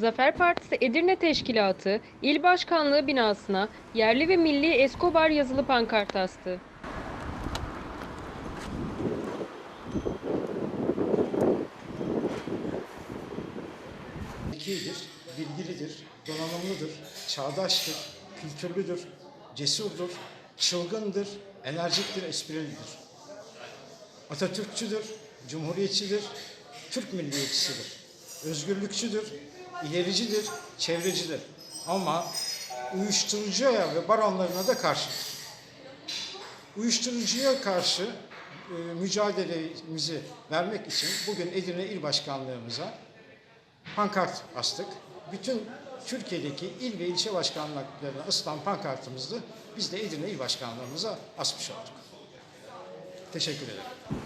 Zafer Partisi Edirne Teşkilatı, İl Başkanlığı binasına yerli ve milli Escobar yazılı pankart astı. zekidir, bilgilidir, donanımlıdır, çağdaştır, kültürlüdür, cesurdur, çılgındır, enerjiktir, esprilidir. Atatürkçüdür, cumhuriyetçidir, Türk milliyetçisidir. Özgürlükçüdür, ilericidir, çevrecidir. Ama uyuşturucuya ve baronlarına da karşıdır. Uyuşturucuya karşı e, mücadelemizi vermek için bugün Edirne İl Başkanlığımıza pankart astık. Bütün Türkiye'deki il ve ilçe başkanlıklarına asılan pankartımızı biz de Edirne İl Başkanlığımıza asmış olduk. Teşekkür ederim.